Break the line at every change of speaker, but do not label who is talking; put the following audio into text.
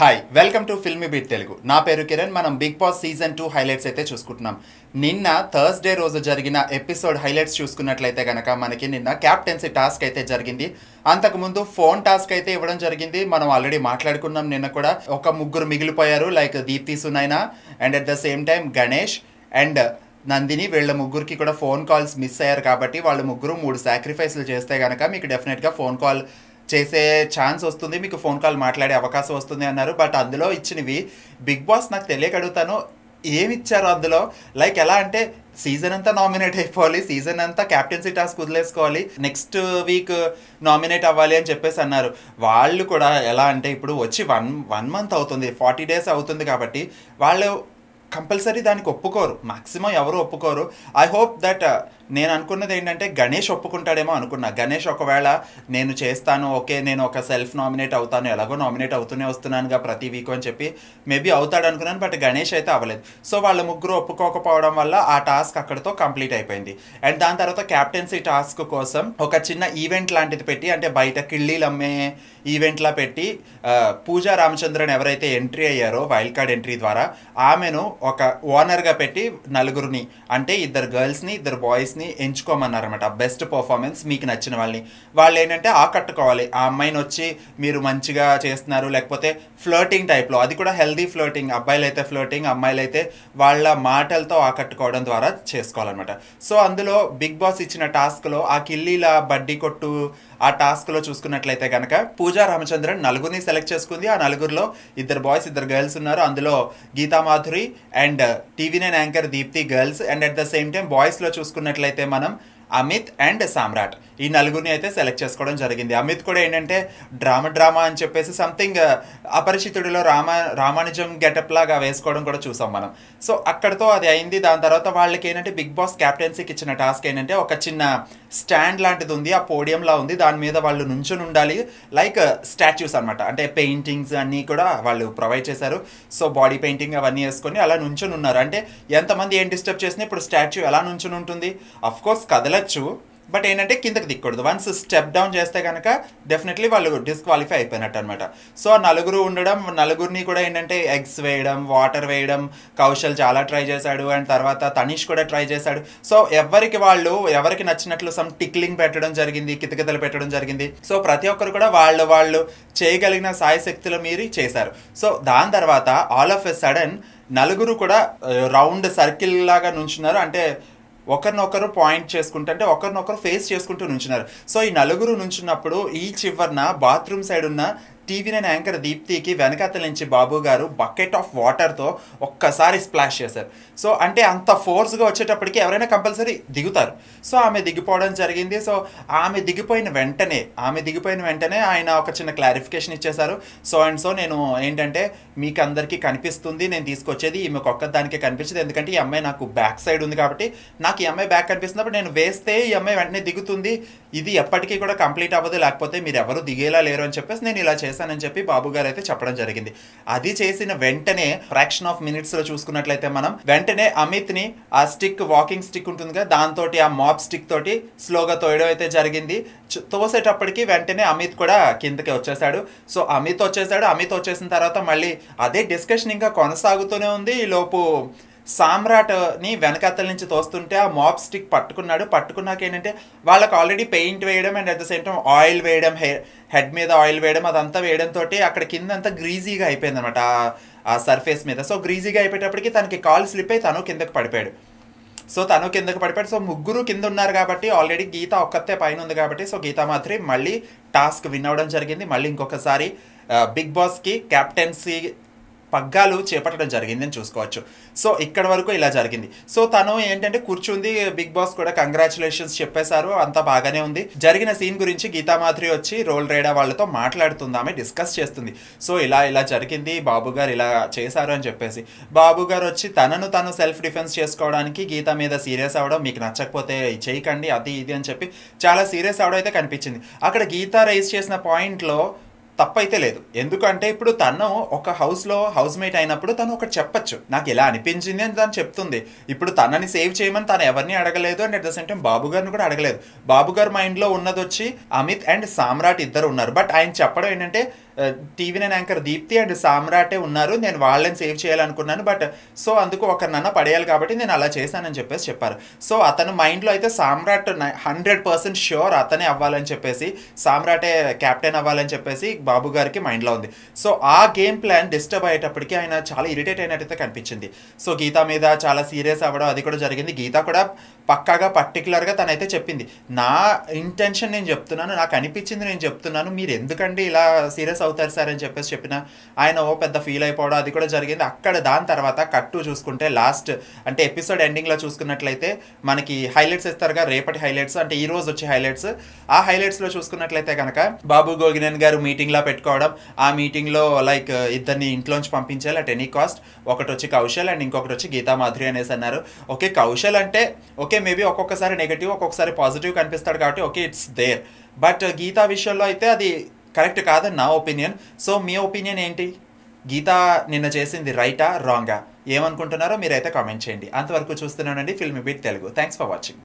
Hi welcome to Filmibeat Telugu నా పేరు కిరణ్ మనం Bigg Boss season two highlights అయితే చూసుకుంటున్నాం. నిన్న థర్స్డే రోజు జరిగిన ఎపిసోడ్ హైలైట్స్ చూసుకున్నట్లయితే కనుక మనకి నిన్న క్యాప్టెన్సీ టాస్క్ అయితే జరిగింది. అంతకుముందు ఫోన్ టాస్క్ అయితే ఇవ్వడం జరిగింది. మనం ఆల్రెడీ మాట్లాడుకున్నాం నిన్న కూడా. ఒక ముగ్గురు మిగిలిపోయారు like Deepthi Sunaina and at the same time Ganesh and Nandini వీళ్ళ ముగ్గురికి కూడా ఫోన్ కాల్స్ మిస్ అయ్యారు కాబట్టి వాళ్ళు ముగ్గురు మూడు సాక్రిఫైస్లు చేస్తే కనుక మీకు డెఫినెట్గా ఫోన్ కాల్ చేసే ఛాన్స్ వస్తుంది మీకు ఫోన్ కాల్ మాట్లాడే అవకాశం వస్తుంది అన్నారు. బట్ అందులో ఇచ్చినవి బిగ్ బాస్ నాకు తెలియక అడుగుతాను ఇచ్చారు అందులో? లైక్ ఎలా అంటే సీజన్ అంతా నామినేట్ అయిపోవాలి సీజన్ అంతా క్యాప్టెన్సీ టాస్క్ వదిలేసుకోవాలి నెక్స్ట్ వీక్ నామినేట్ అవ్వాలి అని చెప్పేసి అన్నారు. వాళ్ళు కూడా ఎలా అంటే ఇప్పుడు వచ్చి వన్ వన్ మంత్ అవుతుంది ఫార్టీ డేస్ అవుతుంది కాబట్టి వాళ్ళు కంపల్సరీ దానికి ఒప్పుకోరు. మాక్సిమం ఎవరు ఒప్పుకోరు. ఐ హోప్ దట్ నేను అనుకున్నది ఏంటంటే గణేష్ ఒప్పుకుంటాడేమో అనుకున్నా. గణేష్ ఒకవేళ నేను చేస్తాను ఓకే నేను ఒక సెల్ఫ్ నామినేట్ అవుతాను ఎలాగో నామినేట్ అవుతూనే వస్తున్నానుగా ప్రతి వీక్ అని చెప్పి మేబీ అవుతాడు అనుకున్నాను బట్ గణేష్ అయితే అవ్వలేదు. సో వాళ్ళ ముగ్గురు ఒప్పుకోకపోవడం వల్ల ఆ టాస్క్ అక్కడితో కంప్లీట్ అయిపోయింది. అండ్ దాని తర్వాత క్యాప్టెన్సీ టాస్క్ కోసం ఒక చిన్న ఈవెంట్ లాంటిది పెట్టి అంటే బయట కిళ్ళీలు అమ్మే ఈవెంట్లా పెట్టి uh, పూజా రామచంద్రన్ ఎవరైతే ఎంట్రీ అయ్యారో వైల్డ్ కార్డ్ ఎంట్రీ ద్వారా ఆమెను ఒక ఓనర్గా పెట్టి నలుగురిని అంటే ఇద్దరు గర్ల్స్ని ఇద్దరు బాయ్స్ని ఎంచుకోమన్నారన్నమాట. బెస్ట్ పర్ఫార్మెన్స్ మీకు నచ్చిన వాళ్ళని. వాళ్ళు ఏంటంటే ఆకట్టుకోవాలి ఆ అమ్మాయిని వచ్చి మీరు మంచిగా చేస్తున్నారు లేకపోతే ఫ్లర్టింగ్ టైప్లో అది కూడా హెల్దీ ఫ్లర్టింగ్ అబ్బాయిలు అయితే ఫ్లర్టింగ్ అమ్మాయిలు అయితే వాళ్ళ మాటలతో ఆకట్టుకోవడం ద్వారా చేసుకోవాలన్నమాట. సో అందులో బిగ్ బాస్ ఇచ్చిన టాస్క్లో ఆ కిల్లీల బడ్డీ కొట్టు ఆ టాస్క్లో చూసుకున్నట్లయితే కనుక పూజా రామచంద్రన్ నలుగురిని సెలెక్ట్ చేసుకుంది. ఆ నలుగురిలో ఇద్దరు బాయ్స్ ఇద్దరు గర్ల్స్ ఉన్నారు. అందులో Geetha Madhuri and TV nine anchor Deepthi girls and at the same time బాయ్స్లో చూసుకున్నట్లయితే మనం అమిత్ అండ్ సామ్రాట్. ఈ నలుగురిని అయితే సెలెక్ట్ చేసుకోవడం జరిగింది. అమిత్ కూడా ఏంటంటే డ్రామా డ్రామా అని చెప్పేసి సంథింగ్ అపరిచితుడిలో రామ రామానుజం గెటప్ లాగా వేసుకోవడం కూడా చూసాం మనం. సో అక్కడతో అది అయింది. దాని తర్వాత వాళ్ళకి ఏంటంటే బిగ్ బాస్ క్యాప్టెన్సీకి ఇచ్చిన టాస్క్ ఏంటంటే ఒక చిన్న స్టాండ్ లాంటిది ఉంది. ఆ పోడియంలా ఉంది. దాని మీద వాళ్ళు నుంచుని ఉండాలి. లైక్ స్టాచ్యూస్ అన్నమాట. అంటే పెయింటింగ్స్ అన్నీ కూడా వాళ్ళు ప్రొవైడ్ చేశారు. సో బాడీ పెయింటింగ్ అవన్నీ వేసుకొని అలా నుంచుని ఉన్నారు. అంటే ఎంతమంది ఏం డిస్టర్బ్ చేసినా ఇప్పుడు స్టాచ్యూ ఎలా నుంచుని ఉంటుంది? అఫ్కోర్స్ కదల వెళ్ళొచ్చు. బట్ ఏంటంటే కిందకి దిక్కకూడదు వన్స్ స్టెప్ డౌన్ చేస్తే కనుక డెఫినెట్లీ వాళ్ళు డిస్క్వాలిఫై అయిపోయినట్టు అనమాట సో నలుగురు ఉండడం నలుగురిని కూడా ఏంటంటే ఎగ్స్ వేయడం వాటర్ వేయడం కౌశల్ చాలా ట్రై చేశాడు. అండ్ తర్వాత తనీష్ కూడా ట్రై చేశాడు. సో ఎవరికి వాళ్ళు ఎవరికి నచ్చినట్లు సమ్ టిక్లింగ్ పెట్టడం జరిగింది కితకితలు పెట్టడం జరిగింది. సో ప్రతి ఒక్కరు కూడా వాళ్ళు వాళ్ళు చేయగలిగిన సాయ శక్తులు మీరి చేశారు. సో దాని తర్వాత ఆల్ ఆఫ్ ఎ సడన్ నలుగురు కూడా రౌండ్ సర్కిల్ లాగా నుంచున్నారు. అంటే ఒకరినొకరు పాయింట్ చేసుకుంటూ అంటే ఒకరినొకరు ఫేస్ చేసుకుంటూ నుంచున్నారు. సో ఈ నలుగురు నుంచున్నప్పుడు ఈ చివరన బాత్రూమ్ సైడ్ ఉన్న టీవీ నైన్ యాంకర్ దీప్తికి వెనకతల నుంచి బాబు గారు బకెట్ ఆఫ్ వాటర్తో ఒక్కసారి స్ప్లాష్ చేశారు. సో అంటే అంత ఫోర్స్గా వచ్చేటప్పటికి ఎవరైనా కంపల్సరీ దిగుతారు. సో ఆమె దిగిపోవడం జరిగింది. సో ఆమె దిగిపోయిన వెంటనే ఆమె దిగిపోయిన వెంటనే ఆయన ఒక చిన్న క్లారిఫికేషన్ ఇచ్చేశారు. సో అండ్ సో నేను ఏంటంటే మీకు అందరికీ కనిపిస్తుంది నేను తీసుకొచ్చేది ఈమెకొక దానికే కనిపించదు. ఎందుకంటే ఈ అమ్మాయి నాకు బ్యాక్ సైడ్ ఉంది కాబట్టి నాకు ఈ అమ్మాయి బ్యాక్ కనిపిస్తున్నప్పుడు నేను వేస్తే ఈ అమ్మాయి వెంటనే దిగుతుంది. ఇది ఎప్పటికీ కూడా కంప్లీట్ అవ్వదు లేకపోతే మీరు ఎవరు దిగేలా లేరు అని చెప్పేసి నేను ఇలా చేశానని చెప్పి బాబు గారు అయితే చెప్పడం జరిగింది. అది చేసిన వెంటనే ఫ్రాక్షన్ ఆఫ్ మినిట్స్లో చూసుకున్నట్లయితే మనం వెంటనే అమిత్ని ఆ స్టిక్ వాకింగ్ స్టిక్ ఉంటుంది కదా దాంతో ఆ మాప్ స్టిక్ తోటి స్లోగా తోయడం అయితే జరిగింది. తోసేటప్పటికి వెంటనే అమిత్ కూడా కిందకి వచ్చేసాడు. సో అమిత్ వచ్చేసాడు. అమిత్ వచ్చేసిన తర్వాత మళ్ళీ అదే డిస్కషన్ ఇంకా కొనసాగుతూనే ఉంది. ఈ లోపు సామ్రాట్ని వెనకత్తల నుంచి తోస్తుంటే ఆ మాప్ స్టిక్ పట్టుకున్నాడు. పట్టుకున్నాక ఏంటంటే వాళ్ళకి ఆల్రెడీ పెయింట్ వేయడం and at the same time oil వేయడం హెడ్ మీద ఆయిల్ వేయడం అదంతా వేయడంతో అక్కడ కింద అంతా గ్రీజీగా అయిపోయింది అనమాట ఆ సర్ఫేస్ మీద. సో గ్రీజీగా అయిపోయేటప్పటికి తనకి కాల్ స్లిప్ అయి తను కిందకి పడిపోయాడు. సో తను కిందకి పడిపోయాడు. సో ముగ్గురు కింద ఉన్నారు కాబట్టి ఆల్రెడీ గీత ఒక్కతే పైన ఉంది కాబట్టి సో గీత మళ్ళీ టాస్క్ విన్ అవ్వడం జరిగింది. మళ్ళీ ఇంకొకసారి బిగ్ బాస్కి క్యాప్టెన్సీ పగ్గాలు చేపట్టడం జరిగిందని చూసుకోవచ్చు. సో ఇక్కడ వరకు ఇలా జరిగింది. సో తను ఏంటంటే కూర్చుంది బిగ్ బాస్ కూడా కంగ్రాచులేషన్స్ చెప్పేశారు అంతా బాగానే ఉంది. జరిగిన సీన్ గురించి గీతామాధురి వచ్చి రోల్ రేడా వాళ్ళతో మాట్లాడుతుంది ఆమె డిస్కస్ చేస్తుంది. సో ఇలా ఇలా జరిగింది బాబు గారు ఇలా చేశారు అని చెప్పేసి. బాబు గారు వచ్చి తనను తను సెల్ఫ్ డిఫెన్స్ చేసుకోవడానికి గీత మీద సీరియస్ అవడం మీకు నచ్చకపోతే చేయకండి అది ఇది అని చెప్పి చాలా సీరియస్ అవడం అయితే కనిపించింది. అక్కడ గీత రైజ్ చేసిన పాయింట్లో తప్పైతే లేదు. ఎందుకంటే ఇప్పుడు తను ఒక హౌస్లో హౌస్ మేట్ అయినప్పుడు తను ఒకటి చెప్పచ్చు. నాకు ఇలా అనిపించింది అని తను చెప్తుంది. ఇప్పుడు తనని సేవ్ చేయమని తను ఎవరిని అడగలేదు and at the same time Babu గారిని కూడా అడగలేదు. బాబు గారు మైండ్లో ఉన్నది వచ్చి అమిత్ అండ్ సామ్రాట్ ఇద్దరు ఉన్నారు. బట్ ఆయన చెప్పడం ఏంటంటే టీవీ నేను యాంకర్ దీప్తి అండ్ సామ్రాటే ఉన్నారు. నేను వాళ్ళని సేవ్ చేయాలనుకున్నాను బట్ సో అందుకు ఒకరినన్నా పడేయాలి కాబట్టి నేను అలా చేశానని చెప్పేసి చెప్పారు. సో అతను మైండ్లో అయితే సామ్రాట్ హండ్రెడ్ పర్సెంట్ ష్యూర్ అతనే అవ్వాలని చెప్పేసి సామ్రాటే కెప్టెన్ అవ్వాలని చెప్పేసి బాబు గారికి మైండ్లో ఉంది. సో ఆ గేమ్ ప్లాన్ డిస్టర్బ్ అయ్యేటప్పటికి ఆయన చాలా ఇరిటేట్ అయినట్టయితే కనిపించింది. సో గీత మీద చాలా సీరియస్ అవ్వడం అది కూడా జరిగింది. గీత కూడా పక్కాగా పర్టికులర్గా తనైతే చెప్పింది. నా ఇంటెన్షన్ నేను చెప్తున్నాను నాకు అనిపించింది నేను చెప్తున్నాను మీరు ఎందుకండి ఇలా సీరియస్ అవుతారు సార్ అని చెప్పేసి చెప్పిన ఆయన ఓ పెద్ద ఫీల్ అయిపోవడం అది కూడా జరిగింది. అక్కడ దాని తర్వాత కట్టు చూసుకుంటే లాస్ట్ అంటే ఎపిసోడ్ ఎండింగ్లో చూసుకున్నట్లయితే మనకి హైలైట్స్ ఇస్తారుగా రేపటి హైలైట్స్ అంటే ఈ రోజు వచ్చే హైలైట్స్ ఆ హైలైట్స్లో చూసుకున్నట్లయితే కనుక బాబు గోగినేన్ గారు మీటింగ్లో పెట్టుకోవడం ఆ మీటింగ్లో లైక్ ఇద్దరిని ఇంట్లోంచి పంపించాలి అట్ ఎనీ కాస్ట్ ఒకటి వచ్చి కౌశల్ అండ్ ఇంకొకటి వచ్చి గీతా మాధురి అనేసి అన్నారు. ఓకే కౌశల్ అంటే ఓకే మేబీ ఒక్కొక్కసారి నెగిటివ్ ఒక్కొక్కసారి పాజిటివ్ కనిపిస్తాడు కాబట్టి okay it's there but Geetha విషయంలో అయితే అది కరెక్ట్ కాదని నా ఒపీనియన్. సో మీ ఒపీనియన్ ఏంటి? గీత నిన్న చేసింది రైటా రాంగా? ఏమనుకుంటున్నారో మీరైతే కామెంట్ చేయండి. అంతవరకు చూస్తున్నానండి Filmibeat Telugu. Thanks for watching